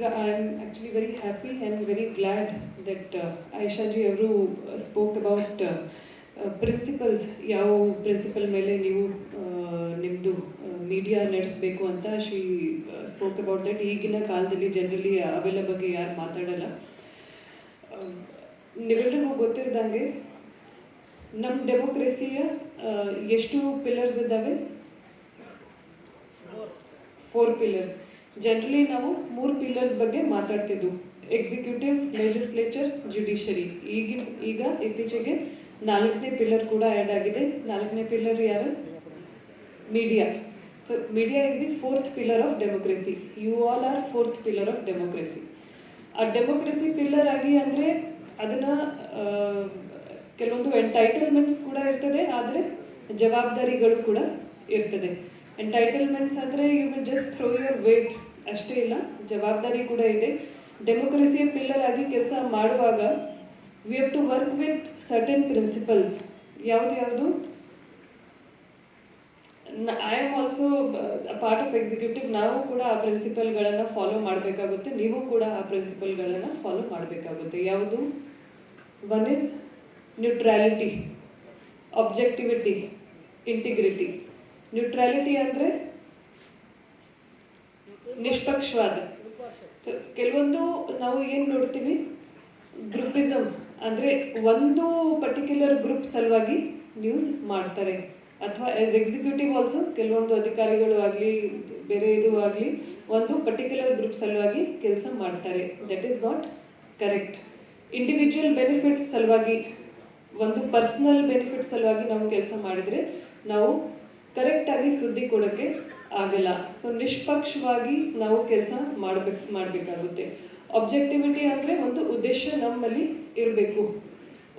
ಈಗ I am actually very happy and very glad that Ayishaji ಅವರು spoke about principles ಯಾವ principle ಮೇಲೆ ನೀವು ನಿಮ್ಮದು ಮೀಡಿಯಾ ನಡೆಸಬೇಕು ಅಂತ ಶಿ ಸ್ಪೋಕ್ ಅಬೌಟ್ ದಟ್ ಈಗಿನ ಕಾಲದಲ್ಲಿ ಜನರಲಿ ಅವೆಲ್ಲ ಬಗ್ಗೆ ಯಾರು ಮಾತಾಡಲ್ಲ. ನೀವೆಲ್ಲರಿಗೂ ಗೊತ್ತಿರದಂಗೆ ನಮ್ಮ ಡೆಮೋಕ್ರೆಸಿಯ ಎಷ್ಟು ಪಿಲ್ಲರ್ಸ್ ಇದ್ದಾವೆ? ಫೋರ್ ಪಿಲ್ಲರ್ಸ್ ಜನರಲಿ ನಾವು ಮೂರು ಪಿಲ್ಲರ್ಸ್ ಬಗ್ಗೆ ಮಾತಾಡ್ತಿದ್ವು ಎಕ್ಸಿಕ್ಯೂಟಿವ್ ಲೆಜಿಸ್ಲೇಚರ್ ಜುಡಿಷರಿ ಈಗಿನ, ಈಗ ಇತ್ತೀಚೆಗೆ ನಾಲ್ಕನೇ ಪಿಲ್ಲರ್ ಕೂಡ ಆ್ಯಡ್ ಆಗಿದೆ. ನಾಲ್ಕನೇ ಪಿಲ್ಲರ್ ಯಾರು? Media so media is the fourth pillar of democracy you all are fourth pillar of democracy ಆ ಡೆಮೋಕ್ರೆಸಿ ಪಿಲ್ಲರ್ ಆಗಿ ಅಂದರೆ ಅದನ್ನು ಕೆಲವೊಂದು ಎಂಟೈಟಲ್ಮೆಂಟ್ಸ್ ಕೂಡ ಇರ್ತದೆ, ಆದರೆ ಜವಾಬ್ದಾರಿಗಳು ಕೂಡ ಇರ್ತದೆ. ಎಂಟೈಟಲ್ಮೆಂಟ್ಸ್ ಅಂದರೆ you will just throw your weight ಅಷ್ಟೇ ಇಲ್ಲ, ಜವಾಬ್ದಾರಿ ಕೂಡ ಇದೆ. ಡೆಮೊಕ್ರೆಸಿಯ ಪಿಲ್ಲರ್ ಆಗಿ ಕೆಲಸ ಮಾಡುವಾಗ we have to work with certain principles ಯಾವ್ದು ಯಾವುದು? I am also part of executive ನಾವು ಕೂಡ ಆ ಪ್ರಿನ್ಸಿಪಲ್ಗಳನ್ನು ಫಾಲೋ ಮಾಡಬೇಕಾಗುತ್ತೆ, ನೀವು ಕೂಡ ಆ ಪ್ರಿನ್ಸಿಪಲ್ಗಳನ್ನು ಫಾಲೋ ಮಾಡಬೇಕಾಗುತ್ತೆ. ಯಾವುದು? One is neutrality objectivity integrity neutrality ಅಂದರೆ ನಿಷ್ಪಕ್ಷವಾದ. ಕೆಲವೊಂದು ನಾವು ಏನು ನೋಡ್ತೀವಿ? ಗ್ರೂಪಿಸಮ್ ಅಂದರೆ ಒಂದು ಪರ್ಟಿಕ್ಯುಲರ್ ಗ್ರೂಪ್ ಸಲುವಾಗಿ ನ್ಯೂಸ್ ಮಾಡ್ತಾರೆ. ಅಥವಾ ಆಸ್ ಎಕ್ಸಿಕ್ಯೂಟಿವ್ ಆಲ್ಸೋ ಕೆಲವೊಂದು ಅಧಿಕಾರಿಗಳು ಆಗಲಿ, ಬೇರೆ ಇದು ಆಗಲಿ ಒಂದು ಪರ್ಟಿಕ್ಯುಲರ್ ಗ್ರೂಪ್ ಸಲುವಾಗಿ ಕೆಲಸ ಮಾಡ್ತಾರೆ. That is not correct individual benefits ಸಲುವಾಗಿ, ಒಂದು ಪರ್ಸ್ನಲ್ ಬೆನಿಫಿಟ್ ಸಲುವಾಗಿ ನಾವು ಕೆಲಸ ಮಾಡಿದರೆ ನಾವು ಕರೆಕ್ಟಾಗಿ ಸುದ್ದಿ ಕೊಡೋಕ್ಕೆ ಆಗಲ್ಲ. ಸೊ ನಿಷ್ಪಕ್ಷವಾಗಿ ನಾವು ಕೆಲಸ ಮಾಡಬೇಕು, ಮಾಡಬೇಕಾಗುತ್ತೆ. ಅಬ್ಜೆಕ್ಟಿವಿಟಿ ಅಂದರೆ ಒಂದು ಉದ್ದೇಶ ನಮ್ಮಲ್ಲಿ ಇರಬೇಕು.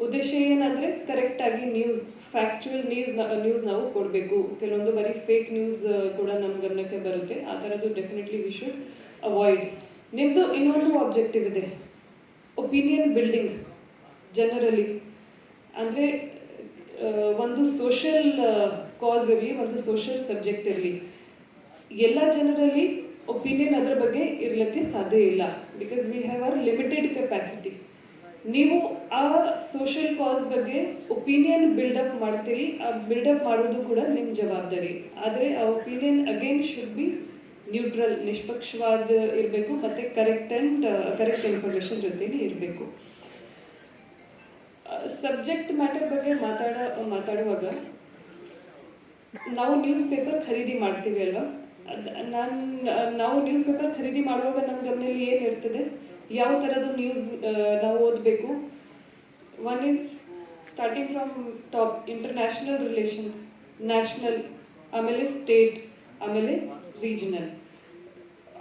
ಉದ್ದೇಶ ಏನಂದರೆ ಕರೆಕ್ಟಾಗಿ ನ್ಯೂಸ್ ಫ್ಯಾಕ್ಚುಯಲ್ ನ್ಯೂಸ್ ನ್ಯೂಸ್ ನಾವು ಕೊಡಬೇಕು. ಕೆಲವೊಂದು ಬಾರಿ ಫೇಕ್ ನ್ಯೂಸ್ ಕೂಡ ನಮ್ಮ ಗಮನಕ್ಕೆ ಬರುತ್ತೆ. ಆ ಥರದ್ದು ಡೆಫಿನೆಟ್ಲಿ ವಿ ಶುಡ್ ಅವಾಯ್ಡ್ ನಿಮ್ಮದು ಇನ್ನೊಂದು ಆಬ್ಜೆಕ್ಟಿವ್ ಇದೆ. ಒಪಿನಿಯನ್ ಬಿಲ್ಡಿಂಗ್ ಜನರಲಿ ಅಂದರೆ ಒಂದು ಸೋಷಲ್ ಕಾಸ್ ಇರಲಿ ಒಂದು ಸೋಷಿಯಲ್ ಸಬ್ಜೆಕ್ಟ್ ಇರಲಿ ಎಲ್ಲ ಜನರಲ್ಲಿ ಒಪಿನಿಯನ್ ಅದರ ಬಗ್ಗೆ ಇರಲಿಕ್ಕೆ ಸಾಧ್ಯ ಇಲ್ಲ. Because we have are limited capacity ನೀವು ಆ ಸೋಷಿಯಲ್ ಕಾಸ್ ಬಗ್ಗೆ ಒಪಿನಿಯನ್ ಬಿಲ್ಡಪ್ ಮಾಡ್ತೀರಿ, ಆ ಬಿಲ್ಡಪ್ ಮಾಡೋದು ಕೂಡ ನಿಮ್ಮ ಜವಾಬ್ದಾರಿ. ಆದರೆ ಆ opinion again should be neutral ನಿಷ್ಪಕ್ಷವಾದ ಇರಬೇಕು, ಮತ್ತು ಕರೆಕ್ಟ್ ಆ್ಯಂಡ್ ಕರೆಕ್ಟ್ ಇನ್ಫಾರ್ಮೇಷನ್ ಜೊತೆನೇ ಇರಬೇಕು. ಸಬ್ಜೆಕ್ಟ್ ಮ್ಯಾಟರ್ ಬಗ್ಗೆ ಮಾತಾಡ, ಮಾತಾಡುವಾಗ ನಾವು ನ್ಯೂಸ್ ಪೇಪರ್ ಖರೀದಿ ಮಾಡ್ತೀವಿ ಅಲ್ವಾ? ನಾನು, ನಾವು ನ್ಯೂಸ್ ಪೇಪರ್ ಖರೀದಿ ಮಾಡುವಾಗ ನಮ್ಮ ಗಮನದಲ್ಲಿ ಏನು ಇರ್ತದೆ? ಯಾವ ಥರದ್ದು ನ್ಯೂಸ್ ನಾವು ಓದಬೇಕು? One is starting from top international relations national ಆಮೇಲೆ ಸ್ಟೇಟ್ ಆಮೇಲೆ ರೀಜನಲ್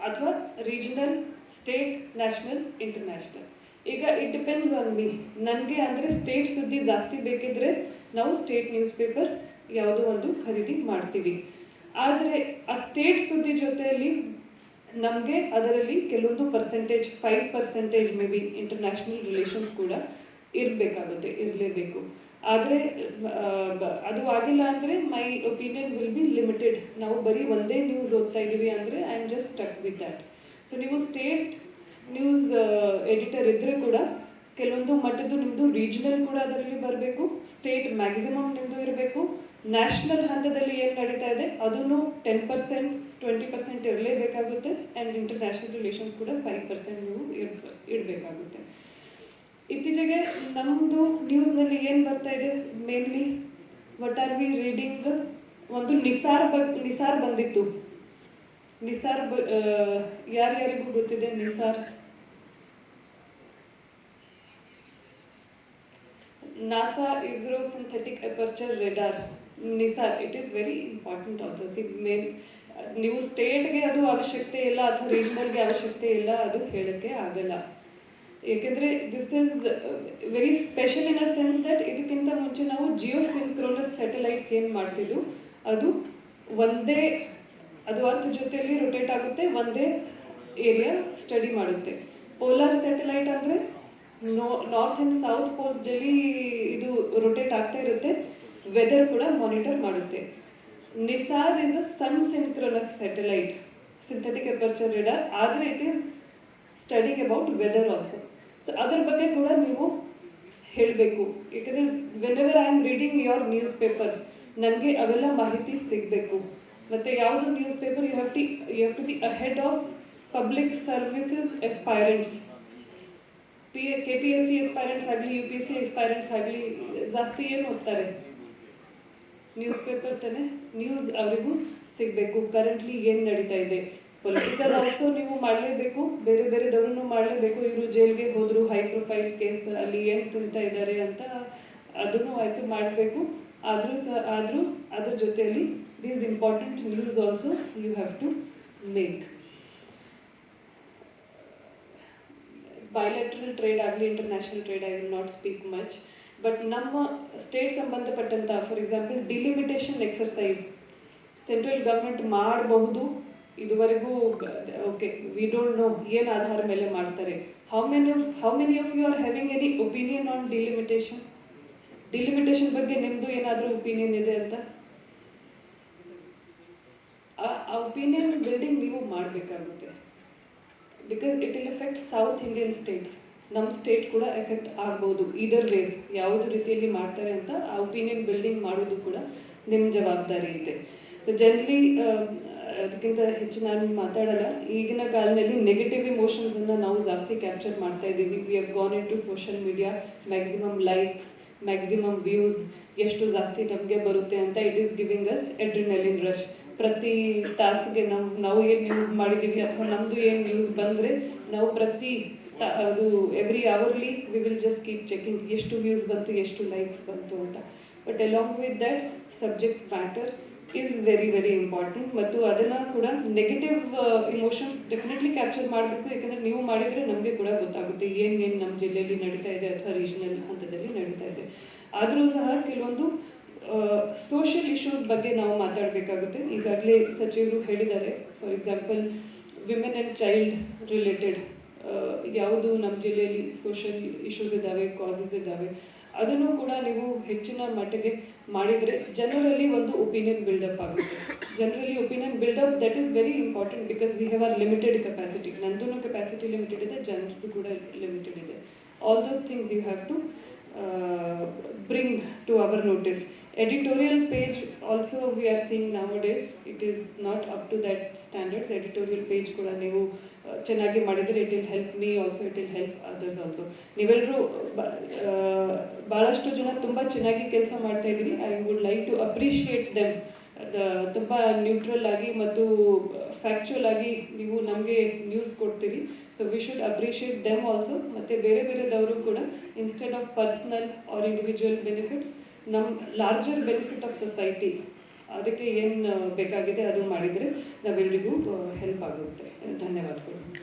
ಅಥವಾ ರೀಜನಲ್ ಸ್ಟೇಟ್ ನ್ಯಾಷನಲ್ ಇಂಟರ್ನ್ಯಾಷನಲ್ ಈಗ ಇಟ್ ಡಿಪೆಂಡ್ಸ್ ಆನ್ ಮೀ ನನಗೆ ಅಂದರೆ ಸ್ಟೇಟ್ ಸುದ್ದಿ ಜಾಸ್ತಿ ಬೇಕಿದ್ರೆ ನಾವು ಸ್ಟೇಟ್ ನ್ಯೂಸ್ ಪೇಪರ್ ಯಾವುದೋ ಒಂದು ಖರೀದಿ ಮಾಡ್ತೀವಿ. ಆದರೆ ಆ ಸ್ಟೇಟ್ ಸುದ್ದಿ ಜೊತೆಯಲ್ಲಿ ನಮಗೆ ಅದರಲ್ಲಿ ಕೆಲವೊಂದು percentage five percentage may be international relations ಕೂಡ ಇರಬೇಕಾಗುತ್ತೆ, ಇರಲೇಬೇಕು. ಆದರೆ ಅದು ಆಗಿಲ್ಲ ಅಂದರೆ my opinion will be limited ನಾವು ಬರೀ ಒಂದೇ ನ್ಯೂಸ್ ಓದ್ತಾ ಇದ್ದೀವಿ ಅಂದರೆ I am just stuck with that so ನೀವು ಸ್ಟೇಟ್ ನ್ಯೂಸ್ ಎಡಿಟರ್ ಇದ್ದರೆ ಕೂಡ ಕೆಲವೊಂದು ಮಟ್ಟದ್ದು ನಿಮ್ಮದು ರೀಜನಲ್ ಕೂಡ ಅದರಲ್ಲಿ ಬರಬೇಕು ಸ್ಟೇಟ್ ಮ್ಯಾಕ್ಸಿಮಮ್ ನಿಮ್ಮದು ಇರಬೇಕು. ನ್ಯಾಷನಲ್ ಹಂತದಲ್ಲಿ ಏನು ನಡೀತಾ ಇದೆ, ಅದನ್ನು ಟೆನ್ ಪರ್ಸೆಂಟ್ ಟ್ವೆಂಟಿ ಪರ್ಸೆಂಟ್ ಇರಲೇಬೇಕಾಗುತ್ತೆ ಆ್ಯಂಡ್ ಇಂಟರ್ನ್ಯಾಷನಲ್ ರಿಲೇಷನ್ಸ್ ಕೂಡ ಫೈವ್ ಪರ್ಸೆಂಟ್ ನೀವು ಇಡಬೇಕಾಗುತ್ತೆ. ಇತ್ತೀಚೆಗೆ ನಮ್ಮದು ನ್ಯೂಸ್ನಲ್ಲಿ ಏನು ಬರ್ತಾ ಇದೆ ಮೇನ್ಲಿ ವಟ್ ಆರ್ ವಿ ರೀಡಿಂಗ್ ಒಂದು ನಿಸಾರ್ ಬ, ನಿಸಾರ್ ಬಂದಿತ್ತು. ನಿಸಾರ್ ಬ ಯಾರ್ಯಾರಿಗೂ ಗೊತ್ತಿದೆ NISAR? NASA ISRO synthetic aperture radar NISAR it is very important also. See main ನೀವು ಸ್ಟೇಟ್ಗೆ ಅದು ಅವಶ್ಯಕತೆ ಇಲ್ಲ ಅಥವಾ ರೀಜನಲ್ಗೆ ಅವಶ್ಯಕತೆ ಇಲ್ಲ, ಅದು ಹೇಳೋಕ್ಕೆ ಆಗಲ್ಲ. ಏಕೆಂದರೆ this is very special in a sense that ಇದಕ್ಕಿಂತ ಮುಂಚೆ ನಾವು ಜಿಯೋ ಸಿಂಕ್ರೋನಸ್ ಸ್ಯಾಟಲೈಟ್ಸ್ ಏನು ಮಾಡ್ತಿದ್ವು? ಅದು ಒಂದೇ, ಅದು ಅರ್ಥ ಜೊತೆಯಲ್ಲಿ ರೊಟೇಟ್ ಆಗುತ್ತೆ, ಒಂದೇ ಏರಿಯಾ ಸ್ಟಡಿ ಮಾಡುತ್ತೆ. ಪೋಲಾರ್ ಸ್ಯಾಟಲೈಟ್ ಅಂದರೆ north and south poles Delhi ಇದು ರೊಟೇಟ್ ಆಗ್ತಾ ಇರುತ್ತೆ. ವೆದರ್ ಕೂಡ ಮಾನಿಟರ್ ಮಾಡುತ್ತೆ. NISAR is a sun synchronous satellite synthetic aperture reader ಆದರೆ it is studying about weather also so ಅದ್ರ ಬಗ್ಗೆ ಕೂಡ ನೀವು ಹೇಳಬೇಕು. ಯಾಕಂದರೆ whenever I am reading your newspaper ನನಗೆ ಅವೆಲ್ಲ ಮಾಹಿತಿ ಸಿಗಬೇಕು. ಮತ್ತು ಯಾವುದು news paper you have T you have to be ahead of public services aspirants P K P S C aspirants ಆಗಲಿ U P S C aspirants ಆಗಲಿ, ಜಾಸ್ತಿ ಏನು ಓದ್ತಾರೆ? ನ್ಯೂಸ್ ಪೇಪರ್ ತಾನೆ? ನ್ಯೂಸ್ ಅವರಿಗೂ ಸಿಗಬೇಕು. ಕರೆಂಟ್ಲಿ ಏನು ನಡೀತಾ ಇದೆ? ಪೊಲಿಟಿಕಲ್ ಆಲ್ಸೋ ನೀವು ಮಾಡಲೇಬೇಕು. ಬೇರೆ ಬೇರೆದವ್ರೂ ಮಾಡಲೇಬೇಕು. ಇವರು ಜೈಲ್ಗೆ ಹೋದರು ಹೈ ಪ್ರೊಫೈಲ್ ಕೇಸ್ ಅಲ್ಲಿ ಏನು ತುಂಬ್ತಾ ಇದ್ದಾರೆ ಅಂತ ಅದನ್ನು ಆಯಿತು ಮಾಡಬೇಕು. ಆದರೂ ಸಹ ಆದರೂ ಅದ್ರ ಜೊತೆಯಲ್ಲಿ these important news also you have to make bilateral trade ಆಗಲಿ international trade I will not speak much but ನಮ್ಮ ಸ್ಟೇಟ್ ಸಂಬಂಧಪಟ್ಟಂಥ for example delimitation exercise central government ಮಾಡಬಹುದು. ಇದುವರೆಗೂ ಓಕೆ ವಿ ಡೋಂಟ್ ನೋ ಏನು ಆಧಾರ ಮೇಲೆ ಮಾಡ್ತಾರೆ. How many of how many of you are having any opinion on delimitation delimitation ಬಗ್ಗೆ ನಿಮ್ಮದು ಏನಾದರೂ ಒಪಿನಿಯನ್ ಇದೆ ಅಂತ? ಆ ಒಪಿನಿಯನ್ ಬಿಲ್ಡಿಂಗ್ ನೀವು ಮಾಡಬೇಕಾಗುತ್ತೆ. Because it will effect South Indian states ನಮ್ಮ ಸ್ಟೇಟ್ ಕೂಡ ಎಫೆಕ್ಟ್ ಆಗ್ಬೋದು. ಇದರ್ ವೇಸ್ ಯಾವುದು ರೀತಿಯಲ್ಲಿ ಮಾಡ್ತಾರೆ ಅಂತ ಆ ಒಪಿನಿಯನ್ ಬಿಲ್ಡಿಂಗ್ ಮಾಡೋದು ಕೂಡ ನಿಮ್ಮ ಜವಾಬ್ದಾರಿ ಇದೆ. ಸೊ ಜನರಲಿ ಅದಕ್ಕಿಂತ ಹೆಚ್ಚು ನಾನು ಮಾತಾಡಲ್ಲ. ಈಗಿನ ಕಾಲದಲ್ಲಿ ನೆಗೆಟಿವ್ ಇಮೋಷನ್ಸನ್ನು ನಾವು ಜಾಸ್ತಿ ಕ್ಯಾಪ್ಚರ್ ಮಾಡ್ತಾ ಇದ್ದೀವಿ. We have gone in to social media maximum likes maximum views ಎಷ್ಟು ಜಾಸ್ತಿ ನಮಗೆ ಬರುತ್ತೆ ಅಂತ it is giving us adrenaline rush ಪ್ರತಿ ತಾಸಿಗೆ ನಾವು ನಾವು ಏನು ನ್ಯೂಸ್ ಮಾಡಿದ್ದೀವಿ ಅಥವಾ ನಮ್ಮದು ಏನು ನ್ಯೂಸ್ ಬಂದರೆ ನಾವು ಪ್ರತಿ ಅದು every hourly we will just keep checking ಎಷ್ಟು ವ್ಯೂಸ್ ಬಂತು, ಎಷ್ಟು ಲೈಕ್ಸ್ ಬಂತು ಅಂತ. But along with that subject matter is very very important ಮತ್ತು ಅದನ್ನು ಕೂಡ ನೆಗೆಟಿವ್ ಇಮೋಷನ್ಸ್ ಡೆಫಿನೆಟ್ಲಿ ಕ್ಯಾಪ್ಚರ್ ಮಾಡಬೇಕು. ಯಾಕಂದರೆ ನೀವು ಮಾಡಿದರೆ ನಮಗೆ ಕೂಡ ಗೊತ್ತಾಗುತ್ತೆ ಏನೇನು ಏನು ನಮ್ಮ ಜಿಲ್ಲೆಯಲ್ಲಿ ನಡೀತಾ ಇದೆ ಅಥವಾ ರೀಜನಲ್ ಹಂತದಲ್ಲಿ ನಡೀತಾ ಇದೆ. ಆದರೂ ಸಹ ಕೆಲವೊಂದು ಸೋಷಿಯಲ್ ಇಶ್ಯೂಸ್ ಬಗ್ಗೆ ನಾವು ಮಾತಾಡಬೇಕಾಗುತ್ತೆ. ಈಗಾಗಲೇ ಸಚಿವರು ಹೇಳಿದ್ದಾರೆ. For example women and child related ಯಾವುದು ನಮ್ಮ ಜಿಲ್ಲೆಯಲ್ಲಿ ಸೋಷಿಯಲ್ ಇಶ್ಯೂಸ್ ಇದ್ದಾವೆ ಕಾಸಸ್ ಇದ್ದಾವೆ ಅದನ್ನು ಕೂಡ ನೀವು ಹೆಚ್ಚಿನ ಮಟ್ಟಿಗೆ ಮಾಡಿದರೆ ಜನರಲ್ಲಿ ಒಂದು ಒಪಿನಿಯನ್ ಬಿಲ್ಡಪ್ ಆಗುತ್ತೆ. ಜನರಲ್ಲಿ opinion buildup that is very important because we have are limited capacity ನಂದೂ ಕೆಪಾಸಿಟಿ ಲಿಮಿಟೆಡ್ ಇದೆ, ಜನರದ್ದು ಕೂಡ ಲಿಮಿಟೆಡ್ ಇದೆ. All those things you have to bring to our notice. Editorial page also we are seeing nowadays, it is not up to that standards. Editorial page ಕೂಡ ನೀವು ಚೆನ್ನಾಗಿ ಮಾಡಿದರೆ it will help me also it will help others also ನೀವೆಲ್ಲರೂ ಭಾಳಷ್ಟು ಜನ ತುಂಬ ಚೆನ್ನಾಗಿ ಕೆಲಸ ಮಾಡ್ತಾ ಇದ್ದೀರಿ I would like to appreciate them ತುಂಬ ನ್ಯೂಟ್ರಲ್ ಆಗಿ ಮತ್ತು ಫ್ಯಾಕ್ಚುಯಲ್ ಆಗಿ ನೀವು ನಮಗೆ ನ್ಯೂಸ್ ಕೊಡ್ತೀರಿ. So we should appreciate them also ಮತ್ತು ಬೇರೆ ಬೇರೆದವರು ಕೂಡ instead of personal or individual benefits ನಮ್ಮ ಲಾರ್ಜರ್ ಬೆನಿಫಿಟ್ ಆಫ್ ಸೊಸೈಟಿ ಅದಕ್ಕೆ ಏನು, ಬೇಕಾಗಿದೆ ಅದು ಮಾಡಿದರೆ ನಾವೆಲ್ಲರಿಗೂ ಹೆಲ್ಪ್ ಆಗುತ್ತೆ. ಧನ್ಯವಾದಗಳು.